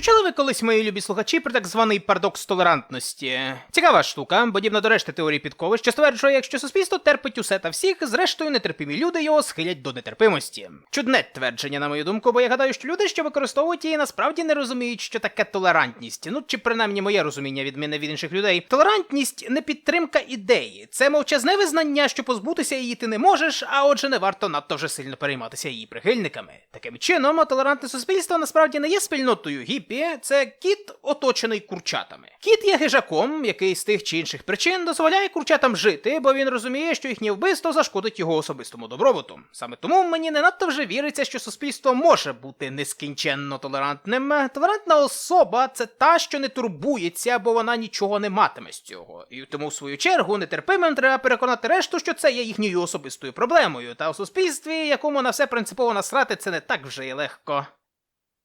Чули ви колись, мої любі слухачі, про так званий парадокс толерантності? Цікава штука, подібна до решти теорії підкови, що стверджує, якщо суспільство терпить усе та всіх, зрештою нетерпимі люди його схилять до нетерпимості. Чудне твердження, на мою думку, бо я гадаю, що люди, що використовують її, насправді не розуміють, що таке толерантність. Ну чи принаймні моє розуміння від від інших людей. Толерантність не підтримка ідеї, це мовчазне визнання, що позбутися її ти не можеш, а отже, не варто надто вже сильно перейматися її прихильниками. Таким чином, толерантне суспільство насправді не є спільнотою гіпі, це кіт, оточений курчатами. Кіт є хижаком, який з тих чи інших причин дозволяє курчатам жити, бо він розуміє, що їхнє вбивство зашкодить його особистому добробуту. Саме тому мені не надто вже віриться, що суспільство може бути нескінченно толерантним. Толерантна особа це та, що не турбується, бо вона нічого не матиме з цього. І тому, в свою чергу, нетерпимим треба переконати решту, що це є їхньою особистою проблемою. Та у суспільстві, якому на все принципово насрати, це не так вже й легко.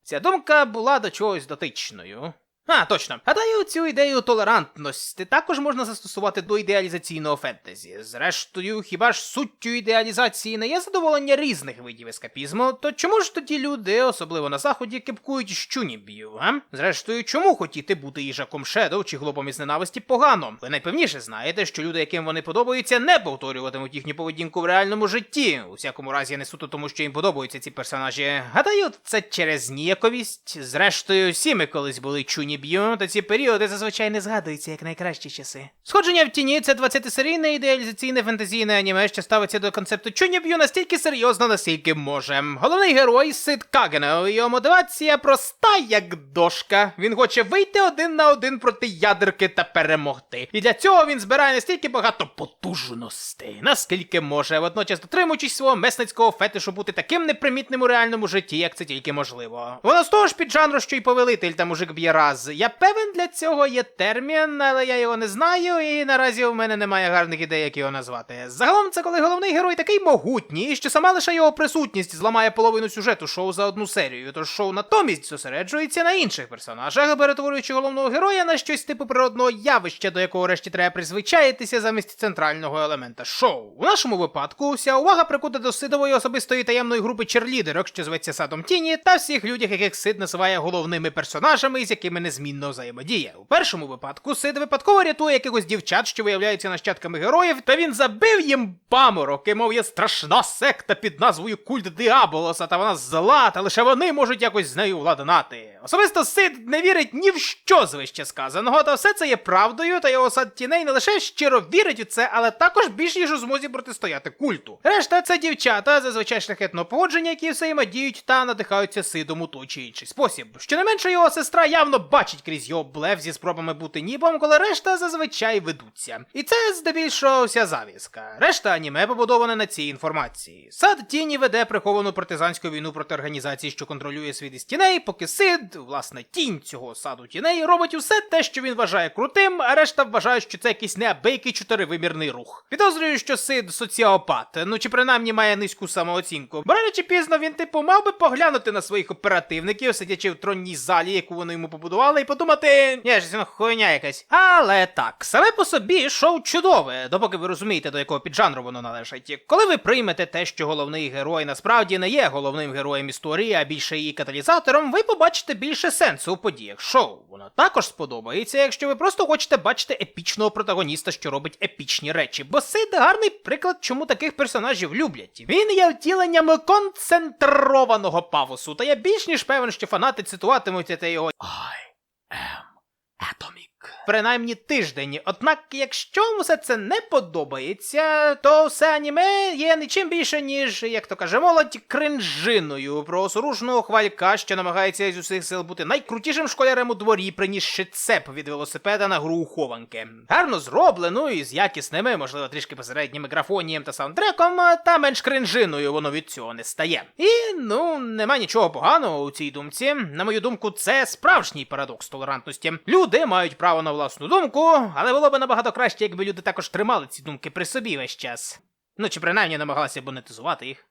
Ця думка була до чогось дотичною. А, точно. Гадаю, цю ідею толерантності також можна застосувати до ідеалізаційного фентезі. Зрештою, хіба ж суттю ідеалізації не є задоволення різних видів ескапізму, то чому ж тоді люди, особливо на заході, кипкують щуніб'ю, а? Зрештою, чому хотіти бути їжаком Шедоу чи глобом із ненависті погано? Ви найпевніше знаєте, що люди, яким вони подобаються, не повторюватимуть їхню поведінку в реальному житті. У всякому разі, не суто тому, що їм подобаються ці персонажі. Гадаю, це через ніяковість. Зрештою, всі ми колись були чуні б'ю, та ці періоди зазвичай не згадуються як найкращі часи. Сходження в тіні це 20-серійне ідеалізаційне фентезійне аніме, що ставиться до концепту чуніб'ю настільки серйозно, наскільки може. Головний герой Сид Кагено, його мотивація проста, як дошка. Він хоче вийти один на один проти ядерки та перемогти. І для цього він збирає настільки багато потужностей, наскільки може, водночас дотримуючись свого месницького фетишу бути таким непримітним у реальному житті, як це тільки можливо. Воно з того ж піджанру, що й повелитель та мужик б'є раз. Я певен, для цього є термін, але я його не знаю, і наразі у мене немає гарних ідей, як його назвати. Загалом це коли головний герой такий могутній, що сама лише його присутність зламає половину сюжету шоу за одну серію, тож шоу натомість зосереджується на інших персонажах, перетворюючи головного героя на щось типу природного явища, до якого решті треба призвичаїтися замість центрального елемента шоу. У нашому випадку вся увага прикута до сидової особистої таємної групи черлідерок, що зветься Садом Тіні, та всіх людях, яких Сид називає головними персонажами, з якими незмінно взаємодіє. У першому випадку Сид випадково рятує якихось дівчат, що виявляються нащадками героїв, та він забив їм памороки, мов є страшна секта під назвою Культ Діаболоса, та вона зла, та лише вони можуть якось з нею владнати. Особисто Сид не вірить ні в що з вище сказаного, та все це є правдою, та його сад тіней не лише щиро вірить у це, але також більш ніж у змозі протистояти культу. Решта це дівчата, зазвичай шляхетного походження, які взаємодіють та надихаються сидом у той чи інший спосіб. Щонайменше його сестра явно бачить крізь його блеф зі спробами бути нібом, коли решта зазвичай ведуться. І це здебільшого вся завіска. Решта аніме побудоване на цій інформації. Сад тіні веде приховану партизанську війну проти організації, що контролює світ із тіней, поки сид, власне, тінь цього саду тіней, робить усе те, що він вважає крутим, а решта вважає, що це якийсь неабийкий чотиривимірний рух. Підозрюю, що сид соціопат, ну чи принаймні має низьку самооцінку. Бо рано чи пізно він типу мав би поглянути на своїх оперативників, сидячи в тронній залі, яку вони йому побудували, і подумати, ні, ж хуйня якась. Але так, саме по собі шоу чудове, допоки ви розумієте, до якого піджанру воно належить. Коли ви приймете те, що головний герой насправді не є головним героєм історії, а більше її каталізатором, ви побачите більше сенсу у подіях шоу. Воно також сподобається, якщо ви просто хочете бачити епічного протагоніста, що робить епічні речі. Бо Сид гарний приклад, чому таких персонажів люблять. Він є втіленням концентрованого пафосу, та я більш ніж певен, що фанати цитуватимуть те його I am Atomic. Принаймні тиждень. Однак, якщо все це не подобається, то все аніме є нічим більше, ніж, як то каже молодь, кринжиною про осоружного хвалька, що намагається з усіх сил бути найкрутішим школярем у дворі, принісши цеп від велосипеда на гру у хованки. Гарно зроблено і з якісними, можливо, трішки посередніми графонієм та саундтреком, та менш кринжиною воно від цього не стає. І ну нема нічого поганого у цій думці. На мою думку, це справжній парадокс толерантності. Люди мають право на власну думку, але було б набагато краще, якби люди також тримали ці думки при собі весь час. Ну чи принаймні намагалися монетизувати їх.